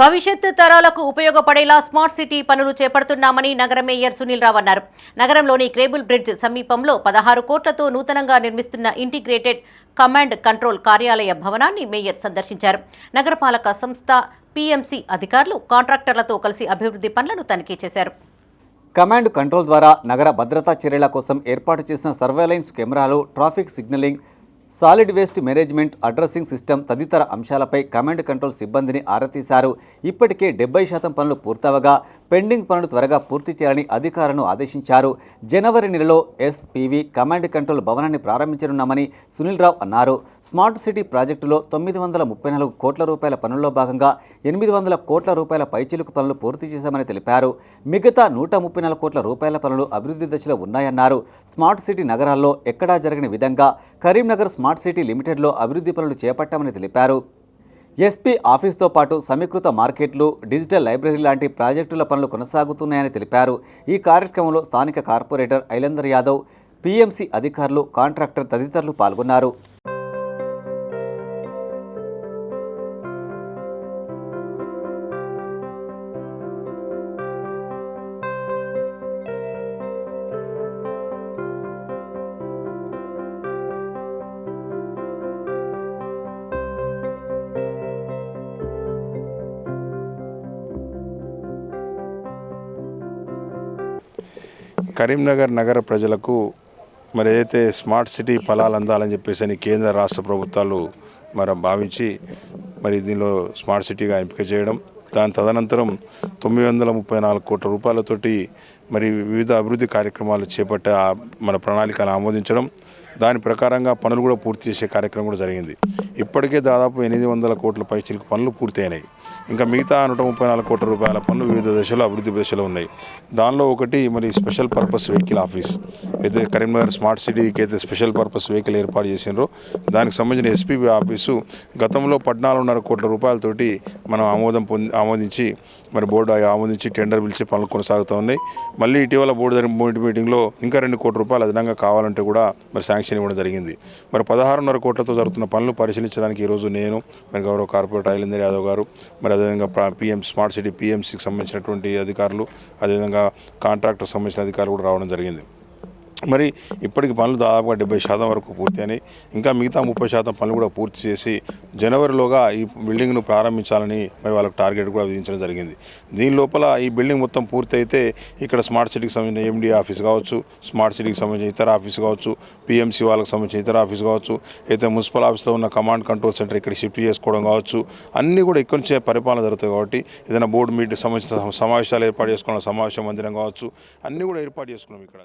భవిష్యత్తు తరాలకు ఉపయోగపడేలా స్మార్ట్ సిటీ పనులు చేపడుతున్నామని నగర మేయర్ సునీల్ రావు అన్నారు. నగరంలోని క్రేబుల్ బ్రిడ్జ్ సమీపంలో పదహారు కోట్లతో నూతనంగా నిర్మిస్తున్న ఇంటిగ్రేటెడ్ కమాండ్ కంట్రోల్ కార్యాలయ భవనాన్ని మేయర్ సందర్శించారు. నగరపాలక సంస్థ పీఎంసీ అధికారులు కాంట్రాక్టర్లతో కలిసి అభివృద్ధి పనులను తనిఖీ చేశారు. కమాండ్ కంట్రోల్ ద్వారా నగర భద్రతా చర్యల కోసం ఏర్పాటు చేసిన సర్వేలైన్స్ కెమెరాలు traffic signalling solid waste management addressing system తదితర అంశాలపై కమాండ్ కంట్రోల్ సిబ్బందిని ఆరతీశారు ఇప్పటికే డెబ్బై శాతం పనులు పూర్తవగా పెండింగ్ పనులు త్వరగా పూర్తి చేయాలని అధికారులను ఆదేశించారు. జనవరి నెలలో ఎస్పీవీ కమాండ్ కంట్రోల్ భవనాన్ని ప్రారంభించనున్నామని సునీల్ రావు అన్నారు. స్మార్ట్ సిటీ ప్రాజెక్టులో తొమ్మిది వందల ముప్పై నాలుగు కోట్ల రూపాయల పనుల్లో భాగంగా ఎనిమిది వందల కోట్ల రూపాయల పైచిలుకు పనులు పూర్తి చేశామని తెలిపారు. మిగతా నూట ముప్పై నాలుగు కోట్ల రూపాయల పనులు అభివృద్ధి దశలో ఉన్నాయన్నారు. స్మార్ట్ సిటీ నగరాల్లో ఎక్కడా జరగని విధంగా కరీంనగర్ స్మార్ట్ సిటీ లిమిటెడ్లో అభివృద్ధి పనులు చేపట్టామని తెలిపారు. ఎస్పీ ఆఫీస్తో పాటు సమీకృత మార్కెట్లు డిజిటల్ లైబ్రరీ లాంటి ప్రాజెక్టుల పనులు కొనసాగుతున్నాయని తెలిపారు. ఈ కార్యక్రమంలో స్థానిక కార్పొరేటర్ ఐలందర్ యాదవ్ పీఎంసీ అధికారులు కాంట్రాక్టర్ తదితరులు పాల్గొన్నారు. కరీంనగర్ నగర ప్రజలకు మరి ఏదైతే స్మార్ట్ సిటీ ఫలాలు అందాలని చెప్పేసి అని కేంద్ర రాష్ట్ర ప్రభుత్వాలు మరి భావించి మరి దీనిలో స్మార్ట్ సిటీగా ఎంపిక చేయడం దాని తదనంతరం తొమ్మిది వందల ముప్పై నాలుగు కోట్ల రూపాయలతోటి మరి వివిధ అభివృద్ధి కార్యక్రమాలు చేపట్టే మన ప్రణాళికను ఆమోదించడం దాని ప్రకారంగా పనులు కూడా పూర్తి చేసే కార్యక్రమం కూడా జరిగింది. ఇప్పటికే దాదాపు ఎనిమిది వందల కోట్ల పైచిలకు పనులు పూర్తయినాయి. ఇంకా మిగతా నూట ముప్పై నాలుగు కోట్ల రూపాయల పన్ను వివిధ దశలో అభివృద్ధి దశలో ఉన్నాయి. దానిలో ఒకటి మరి స్పెషల్ పర్పస్ వెహికల్ ఆఫీస్. అయితే కరీంనగర్ స్మార్ట్ సిటీకి అయితే స్పెషల్ పర్పస్ వెహికల్ ఏర్పాటు చేసినారో దానికి సంబంధించిన ఎస్పీబీ ఆఫీసు గతంలో పద్నాలుగున్నర కోట్ల రూపాయలతోటి మనం ఆమోదం పొంది ఆమోదించి మరి బోర్డు ఆమోదించి టెండర్ పిలిచి పనులు కొనసాగుతూ ఉన్నాయి మళ్ళీ ఇటీవల బోర్డు జరిగిన బోర్డు మీటింగ్లో ఇంకా రెండు కోట్ల రూపాయలు అదనంగా కావాలంటే కూడా మరి శాంక్షన్ ఇవ్వడం జరిగింది. మరి పదహారున్నర కోట్లతో జరుగుతున్న పనులు పరిశీలించడానికి ఈరోజు నేను మరి గౌరవ కార్పొరేటర్ ఐలేందర్ యాదవ్ గారు మరి అదేవిధంగా పిఎం స్మార్ట్ సిటీ పిఎంసికి సంబంధించినటువంటి అధికారులు అదేవిధంగా కాంట్రాక్టర్ సంబంధించిన అధికారులు కూడా రావడం జరిగింది. మరి ఇప్పటికి పనులు దాదాపుగా డెబ్బై శాతం వరకు పూర్తయినాయి. ఇంకా మిగతా ముప్పై శాతం పనులు కూడా పూర్తి చేసి జనవరిలోగా ఈ బిల్డింగ్ను ప్రారంభించాలని మరి వాళ్ళకి టార్గెట్ కూడా విధించడం జరిగింది. దీని లోపల ఈ బిల్డింగ్ మొత్తం పూర్తి అయితే ఇక్కడ స్మార్ట్ సిటీకి సంబంధించిన ఎండి ఆఫీస్ కావచ్చు స్మార్ట్ సిటీకి సంబంధించిన ఇతర ఆఫీస్ కావచ్చు పిఎంసీ వాళ్ళకి సంబంధించిన ఇతర ఆఫీస్ కావచ్చు అయితే మున్సిపల్ ఆఫీస్లో ఉన్న కమాండ్ కంట్రోల్ సెంటర్ ఇక్కడ షిఫ్ట్ చేసుకోవడం కావచ్చు అన్నీ కూడా ఇక్కడి నుంచే పరిపాలన జరుగుతాయి కాబట్టి ఏదైనా బోర్డు మీటింగ్ సంబంధించిన సమావేశాలు ఏర్పాటు చేసుకోవడం సమావేశ మందిరం కావచ్చు అన్నీ కూడా ఏర్పాటు చేసుకున్నాం ఇక్కడ.